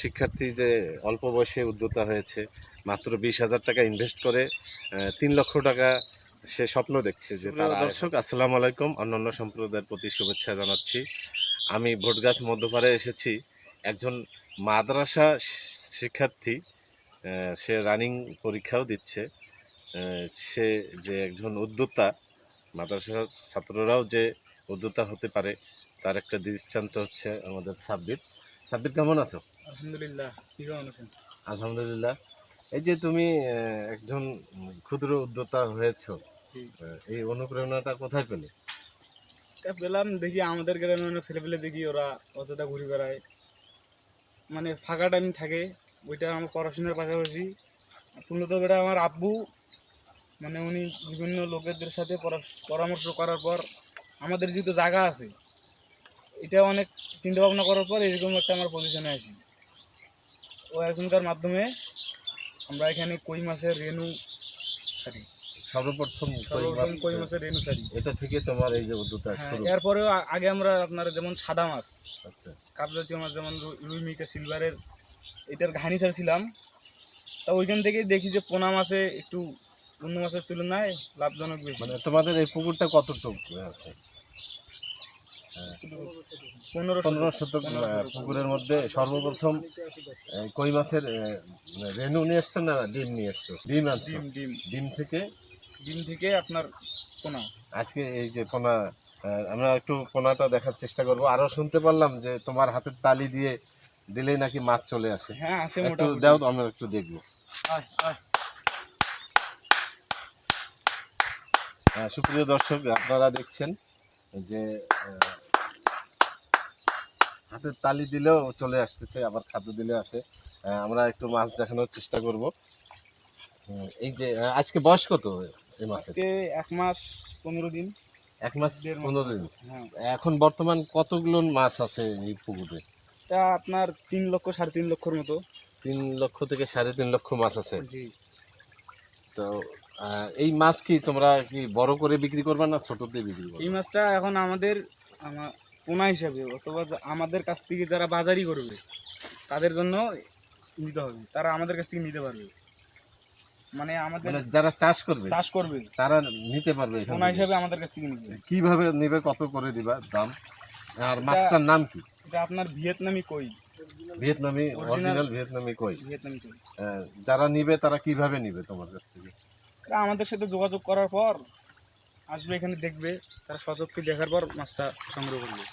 শিক্ষার্থী যে অল্প বয়সে উদ্যোক্তা হয়েছে মাত্র বিশ হাজার টাকা ইনভেস্ট করে তিন লক্ষ টাকা সে স্বপ্ন দেখছে যে তার দর্শক আসসালামু আলাইকুম। অন্যান্য সম্প্রদায়ের প্রতি শুভেচ্ছা জানাচ্ছি। আমি ভোটগাছ মধ্যপাড়ে এসেছি। একজন মাদ্রাসা শিক্ষার্থী সে রানিং পরীক্ষাও দিচ্ছে। সে যে একজন উদ্যোক্তা মাদ্রাসার ছাত্ররাও যে উদ্যোক্তা হতে পারে তার একটা দৃষ্টান্ত হচ্ছে আমাদের সাব্বির। সাব্বির কেমন আছো? আলহামদুলিল্লাহ কি কেমন আছেন? আলহামদুলিল্লাহ। এই যে তুমি একজন ক্ষুদ্র উদ্যোক্তা হয়েছো এই অনুপ্রেরণাটা কোথায় পেলে? তা পেলাম দেখি আমাদের গ্রামে অনেক ছেলেপেলে দেখি ওরা অযথা ঘুরে বেড়ায়। মানে ফাঁকা টাইম থাকে ওইটা আমার পড়াশোনার পাশাপাশি। মূলত বেটা আমার আব্বু মানে উনি বিভিন্ন লোকেদের সাথে পরামর্শ করার পর আমাদের যেহেতু জায়গা আছে এটা অনেক চিন্তা ভাবনা করার পর এরকম একটা আমার পজিশনে আসি। ও একজনকার মাধ্যমে আমরা এখানে কই মাছের রেনু ছাড়ি। সর্বপ্রথম সর্বপ্রথম কই মাছের রেনু ছাড়ি। এটা থেকে তোমার এই যে উদ্যোক্তা হ্যাঁ, শুরু। এরপরেও আগে আমরা আপনার যেমন সাদা মাছ আচ্ছা। কাপ জাতীয় মাছ যেমন রুই মিকা সিলভারের এটার ঘানি ছাড়ছিলাম তা ওইখান থেকেই দেখি যে পোনা মাছে একটু অন্য মাছের তুলনায় লাভজনক বেশি। মানে তোমাদের এই পুকুরটা কতটুকু আছে? পনেরো শতক পুকুরের মধ্যে সর্বপ্রথম কই মাছের মানে রেনু নিয়ে এসছো না ডিম নিয়ে এসছো? ডিম আনছো। ডিম থেকে? ডিম থেকে আপনার পোনা। আজকে এই যে পোনা আমরা একটু পোনাটা দেখার চেষ্টা করব। আরও শুনতে পারলাম যে তোমার হাতের তালি দিয়ে দিলেই নাকি মাছ চলে আসে। হ্যাঁ আসে একটু মোটামুটি। দাও আমরা একটু দেখব। আয়। সুপ্রিয় দর্শক আপনারা দেখছেন যে হাতের তালি দিলেও চলে আসতেছে আবার খাদ্য দিলে আসে। আমরা একটু মাছ দেখানোর চেষ্টা করব। এই যে আজকে বয়স কত এই মাছের? এক মাস পনেরো দিন। এক মাস পনেরো দিন। হ্যাঁ। এখন বর্তমান কতগুলো মাছ আছে এই পুকুরে? তা আপনার তিন লক্ষ সাড়ে তিন লক্ষর মতো। তিন লক্ষ থেকে সাড়ে তিন লক্ষ মাছ আছে। তো এই মাছ কি তোমরা কি বড় করে বিক্রি করবে না ছোট দিয়ে বিক্রি করবে? এই মাছটা এখন আমাদের আমার পোনা হিসাবে অথবা আমাদের কাছ থেকে যারা বাজারই করবে তাদের জন্য নিতে হবে। তারা আমাদের কাছ থেকে নিতে পারবে। মানে আমাদের মানে যারা চাষ করবে চাষ করবে। তারা নিতে পারবে পোনা হিসাবে আমাদের কাছ থেকে নিবে কীভাবে নেবে কত করে দিবা দাম? আর মাছটার নাম কি? এটা আপনার ভিয়েতনামি কই? ভিয়েতনামি অরিজিনাল ভিয়েতনামি কই? ভিয়েতনামি কই? যারা নিবে তারা কীভাবে নিবে তোমার কাছ থেকে? আমাদের সাথে যোগাযোগ করার পর আসবে এখানে দেখবে তারা সচক্ষে দেখার পর মাছটা সংগ্রহ করবে।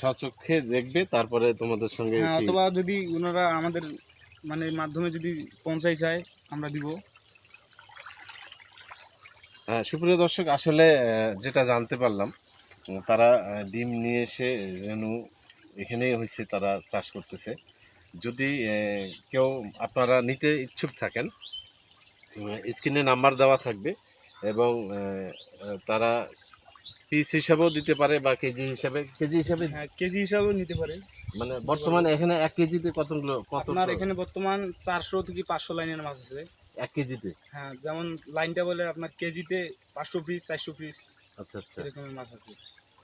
সচক্ষে দেখবে তারপরে তোমাদের সঙ্গে হ্যাঁ অথবা যদি ওনারা আমাদের মানে মাধ্যমে যদি পৌঁছাই চায় আমরা দিব। হ্যাঁ সুপ্রিয় দর্শক আসলে যেটা জানতে পারলাম তারা ডিম নিয়ে এসে রেনু এখানেই হয়েছে তারা চাষ করতেছে। যদি কেউ আপনারা নিতে ইচ্ছুক থাকেন স্ক্রিনে নাম্বার দেওয়া থাকবে। এবং তারা পিস হিসাবেও দিতে পারে বা কেজি হিসাবে। কেজি হিসাবে হ্যাঁ কেজি হিসাবেও নিতে পারে। মানে বর্তমানে এখানে এক কেজিতে কতগুলো কত আপনার এখানে বর্তমান চারশো থেকে পাঁচশো লাইনের মাছ আছে। এক কেজিতে? হ্যাঁ যেমন লাইনটা বলে আপনার কেজিতে পাঁচশো পিস চারশো পিস আচ্ছা আচ্ছা। এরকমের মাছ আছে।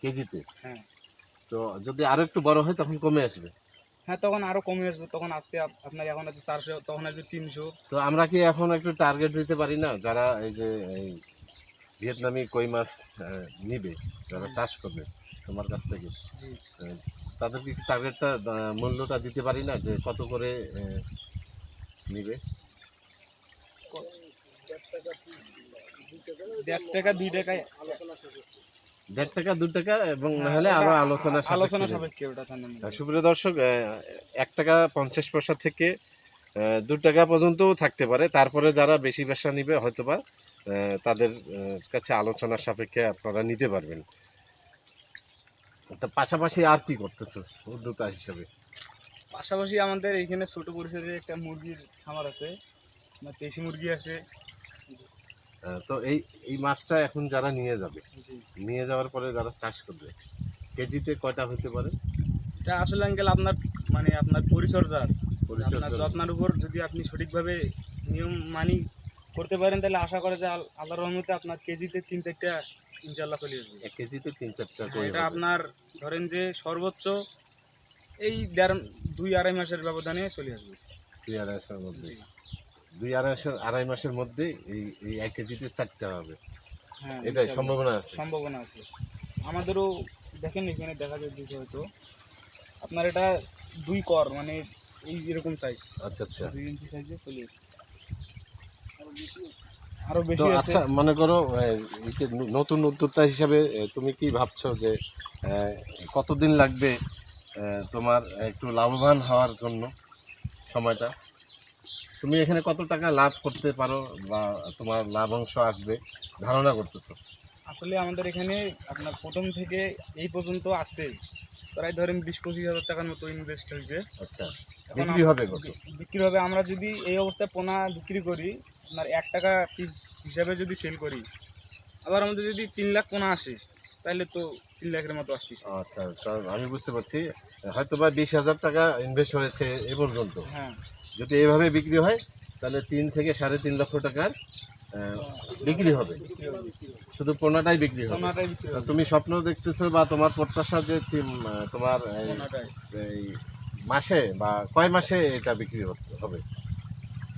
কেজিতে? হ্যাঁ। তো যদি আরও একটু বড় হয় তখন কমে আসবে। হ্যাঁ তখন আরও কমে আসবে তখন আসতে আপ- আপনার এখন আছে চারশো তখন আসবে তিনশো। তো আমরা কি এখন একটু টার্গেট দিতে পারি না? যারা এই যে এই ভিয়েতনামি কই মাছ নিবে যারা চাষ করবে তোমার কাছ থেকে তাদেরকে কি টার্গেটটা মূল্যটা দিতে পারি না? যে কত করে নিবে? দেড় টাকা দুই টাকায় দেড় টাকা দু টাকা এবং হ্যাঁ, হলে আরও আলোচনা আলোচনা সাপেক্ষে ওটা সুপ্রিয় দর্শক এক টাকা পঞ্চাশ পয়সা থেকে দু টাকা পর্যন্তও থাকতে পারে। তারপরে যারা বেশি পয়সা নিবে হয়তোবা আহ, তাদের কাছে আলোচনার সাপেক্ষে আপনারা নিতে পারবেন। তা পাশাপাশি আর কি করতেছো উদ্যোক্তা হিসেবে? পাশাপাশি আমাদের এইখানে ছোট পরিসরে একটা মুরগির খামার আছে। দেশি মুরগি আছে তো এই এই মাছটা এখন যারা নিয়ে যাবে নিয়ে যাওয়ার পরে যারা চাষ করবে কেজিতে কয়টা হতে পারে? এটা আসলে আঙ্কেল আপনার মানে আপনার পরিচর্যার আপনার পরিচর্যা। যত্নের উপর যদি আপনি সঠিকভাবে নিয়ম মানি করতে পারেন তাহলে আশা করে যে আল- আল্লাহর রহমতে আপনার কেজিতে তিন চারটা ইনশাল্লাহ চলে আসবে। এক কেজিতে তিন চারটা হ্যাঁ, এটা আপনার ধরেন যে সর্বোচ্চ এই দেড় দুই আড়াই মাসের ব্যবধানে চলে আসবে। দুই আড়াই মাসের মধ্যে। দুই আড়াই মাসের আড়াই মাসের মধ্যে এই এই এক কেজিতে চারটে হবে। হ্যাঁ এটাই সম্ভাবনা আছে। সম্ভাবনা আছে। আমাদেরও দেখেন এখানে দেখা যাচ্ছে হয়তো। আপনার এটা দুই কর মানে এই এরকম সাইজ আচ্ছা আচ্ছা। দুই ইঞ্চি সাইজে চলে আরও বেশি আচ্ছা মনে করো নতুন উদ্যোক্তা হিসাবে তুমি কি ভাবছ যে আহ, কতদিন লাগবে আহ, তোমার একটু লাভবান হওয়ার জন্য সময়টা? তুমি এখানে কত টাকা লাভ করতে পারো বা তোমার লাভাংশ আসবে? ধারণা করতেছো। আসলে আমাদের এখানে আপনার প্রথম থেকে এই পর্যন্ত আসতে প্রায় ধরেন বিশ পঁচিশ হাজার টাকার মতো ইনভেস্ট হয়েছে। আচ্ছা। বিক্রি হবে বিক্রি হবে আমরা যদি এই অবস্থায় পোনা বিক্রি করি আপনার এক টাকা পিস হিসাবে যদি সেল করি আবার আমাদের যদি তিন লাখ পোনা আসে তাহলে তো তিন লাখের মতো আসতেছে। আচ্ছা আমি বুঝতে পারছি। হয়তো বা বিশ হাজার টাকা ইনভেস্ট হয়েছে এ পর্যন্ত। হ্যাঁ। যদি এভাবে বিক্রি হয় তাহলে তিন থেকে সাড়ে তিন লক্ষ টাকার বিক্রি হবে। শুধু পোনাটাই বিক্রি হবে। তুমি স্বপ্ন দেখতেছো বা তোমার প্রত্যাশা যে তোমার এই- মাসে বা কয় মাসে এটা বিক্রি হবে?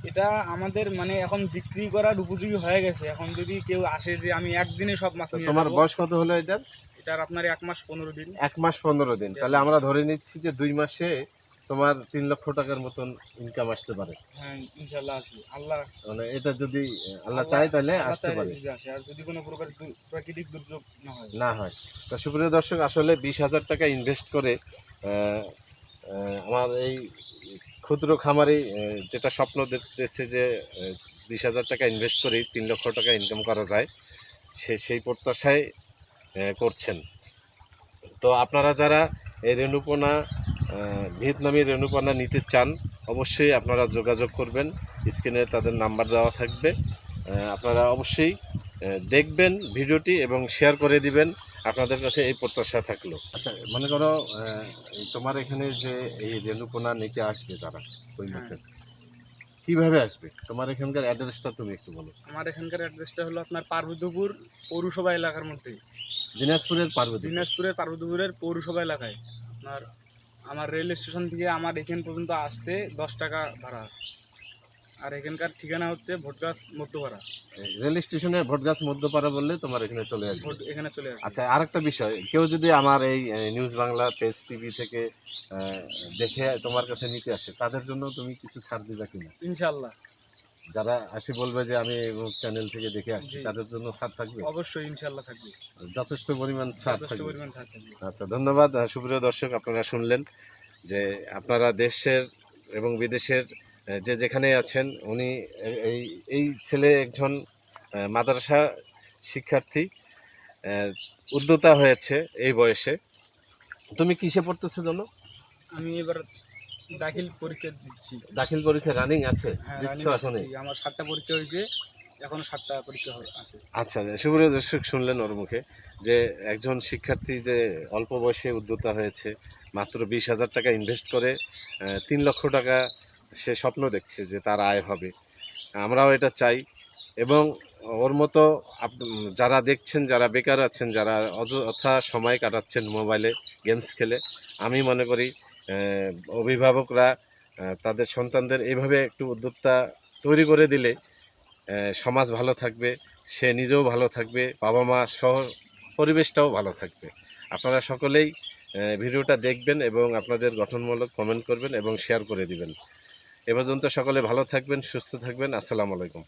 এটা আমাদের মানে এখন বিক্রি করার উপযোগী হয়ে গেছে। এখন যদি কেউ আসে যে আমি একদিনে সব মাছ তোমার বয়স কত হলো এটার? এটার আপনার এক মাস পনেরো দিন। এক মাস পনেরো দিন। তাহলে আমরা ধরে নিচ্ছি যে দুই মাসে তোমার তিন লক্ষ টাকার মতন ইনকাম আসতে পারে। হ্যাঁ ইনশাল্লাহ আসবে। আল্লাহ মানে এটা যদি আল্লাহ চায় তাহলে আসতে পারে। যদি আর যদি কোনো প্রকার প্রাকৃতিক দুর্যোগ না হয়। না হয়। তো সুপ্রিয় দর্শক আসলে বিশ হাজার টাকা ইনভেস্ট করে আমার এই ক্ষুদ্র খামারি যেটা স্বপ্ন দেখতেছে যে বিশ হাজার টাকা ইনভেস্ট করে তিন লক্ষ টাকা ইনকাম করা যায় সে সেই প্রত্যাশায় করছেন। তো আপনারা যারা এই রেণুপোনা ভিয়েতনামি রেণুপোনা নিতে চান অবশ্যই আপনারা যোগাযোগ করবেন। স্ক্রিনে তাদের নাম্বার দেওয়া থাকবে। আপনারা অবশ্যই দেখবেন ভিডিওটি এবং শেয়ার করে দিবেন। আপনাদের কাছে এই প্রত্যাশা থাকল। আচ্ছা মনে করো এই তোমার এখানে যে এই রেণুপোনা নিতে আসবে তারা ওই হ্যাঁ। মাসের কীভাবে আসবে? তোমার এখানকার অ্যাড্রেসটা তুমি একটু বলো। আমার এখানকার অ্যাড্রেসটা হলো আপনার পার্বতীপুর পৌরসভা এলাকার মধ্যে। দিনাজপুরের পার্বতী দিনাজপুরের পার্বতীপুরের পৌরসভা এলাকায়। আপনার আমার রেল স্টেশন থেকে আমার এখান পর্যন্ত আসতে দশ টাকা ভাড়া। আর এখানকার ঠিকানা হচ্ছে ভোটগাছ মধ্যপাড়া। রেল স্টেশনে ভোটগাছ মধ্যপাড়া বললে তোমার এখানে চলে আসবে। এখানে চলে আসবে। আচ্ছা আরেকটা বিষয় কেউ যদি আমার এই নিউজ বাংলা পেজ টিভি থেকে দেখে তোমার কাছে নিতে আসে তাদের জন্য তুমি কিছু ছাড় দিবে কিনা? ইনশাল্লাহ যারা আসি বলবে যে আমি চ্যানেল থেকে দেখে আসছি তাদের জন্য ছাড় থাকবে? অবশ্যই ইনশাল্লাহ থাকবে। যথেষ্ট পরিমাণ ছাড় থাকবে। আচ্ছা ধন্যবাদ। সুপ্রিয় দর্শক আপনারা শুনলেন যে আপনারা দেশের এবং বিদেশের যে যেখানে আছেন উনি এই এই ছেলে একজন মাদ্রাসা শিক্ষার্থী আহ, উদ্যোক্তা হয়েছে এই বয়সে। তুমি কিসে পড়তেছো জানো? আমি এবার দাখিল পরীক্ষা দিচ্ছি। দাখিল পরীক্ষা রানিং আছে হ্যাঁ দিচ্ছ দিচ্ছি। আমার সাতটা পরীক্ষা হয়েছে এখনও সাতটা পরীক্ষা আছে। আচ্ছা সুপ্রিয় দর্শক শুনলেন ওর মুখে যে একজন শিক্ষার্থী যে অল্প বয়সে উদ্যোক্তা হয়েছে মাত্র বিশ হাজার টাকা ইনভেস্ট করে তিন লক্ষ টাকা সে স্বপ্ন দেখছে যে তার আয় হবে। আমরাও এটা চাই এবং ওর মতো আপ- যারা দেখছেন যারা বেকার আছেন যারা অযথা সময় কাটাচ্ছেন মোবাইলে গেমস খেলে আমি মনে করি অভিভাবকরা তাদের সন্তানদের এইভাবে একটু উদ্যোক্তা তৈরি করে দিলে সমাজ ভালো থাকবে, সে নিজেও ভালো থাকবে, বাবা মা সহ পরিবেশটাও ভালো থাকবে। আপনারা সকলেই ভিডিওটা দেখবেন এবং আপনাদের গঠনমূলক কমেন্ট করবেন এবং শেয়ার করে দিবেন। এ পর্যন্ত সকলে ভালো থাকবেন, সুস্থ থাকবেন। আসসালামু আলাইকুম।